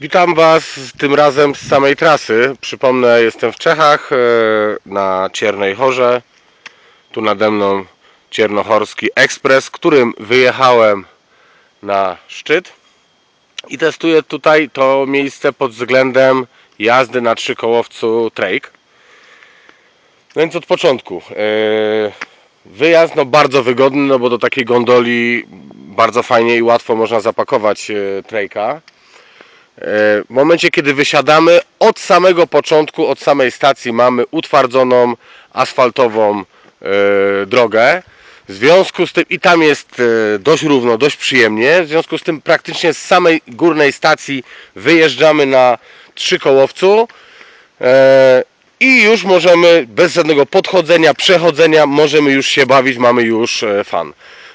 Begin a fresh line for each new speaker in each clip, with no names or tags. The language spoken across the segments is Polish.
Witam Was tym razem z samej trasy. Przypomnę, jestem w Czechach e, na Ciernej Chorze. Tu nade mną Ciernochorski Ekspres, którym wyjechałem na szczyt i testuję tutaj to miejsce pod względem jazdy na trzykołowcu Trake. No więc od początku. e, Wyjazd no bardzo wygodny, no bo do takiej gondoli bardzo fajnie i łatwo można zapakować e, Trake'a. W momencie, kiedy wysiadamy, od samego początku, od samej stacji mamy utwardzoną asfaltową e, drogę. W związku z tym, i tam jest e, dość równo, dość przyjemnie. W związku z tym, praktycznie z samej górnej stacji wyjeżdżamy na trzykołowcu e, i już możemy bez żadnego podchodzenia, przechodzenia, możemy już się bawić, mamy już e, fan.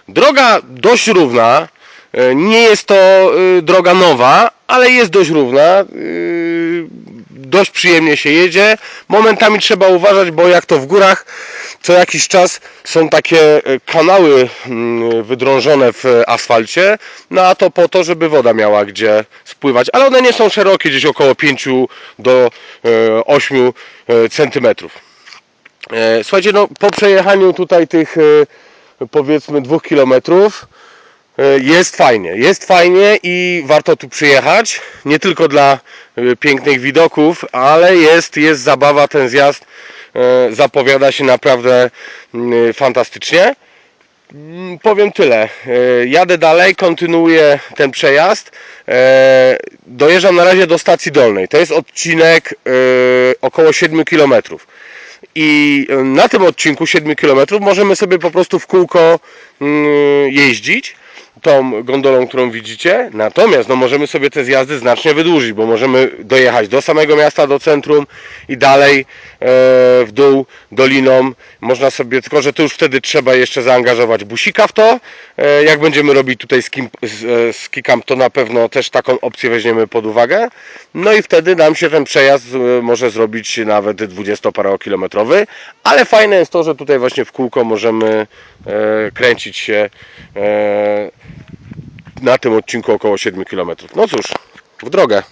Droga dość równa. E, Nie jest to e, droga nowa, ale jest dość równa. e, Dość przyjemnie się jedzie. Momentami trzeba uważać, bo jak to w górach, co jakiś czas są takie e, kanały mm, wydrążone w asfalcie, no a to po to, żeby woda miała gdzie spływać, ale one nie są szerokie, gdzieś około 5 do e, 8 e, centymetrów. E, Słuchajcie, no po przejechaniu tutaj tych powiedzmy dwóch kilometrów jest fajnie, jest fajnie i warto tu przyjechać, nie tylko dla e, pięknych widoków, ale jest, jest zabawa, ten zjazd e, zapowiada się naprawdę fantastycznie. Mm, Powiem tyle. E, Jadę dalej, kontynuuję ten przejazd. E, Dojeżdżam na razie do stacji dolnej. To jest odcinek e, około 7 km. I e, na tym odcinku 7 km możemy sobie po prostu w kółko mm, jeździć tą gondolą, którą widzicie. Natomiast no, możemy sobie te zjazdy znacznie wydłużyć, bo możemy dojechać do samego miasta, do centrum i dalej e, w dół doliną. Można sobie, tylko że to już wtedy trzeba jeszcze zaangażować busika w to. E, jak będziemy robić tutaj skim, z, e, z kikam, to na pewno też taką opcję weźmiemy pod uwagę. No i wtedy nam się ten przejazd e, może zrobić nawet 20-parokilometrowy. Ale fajne jest to, że tutaj właśnie w kółko możemy e, kręcić się e, na tym odcinku około 7 km. No cóż, w drogę.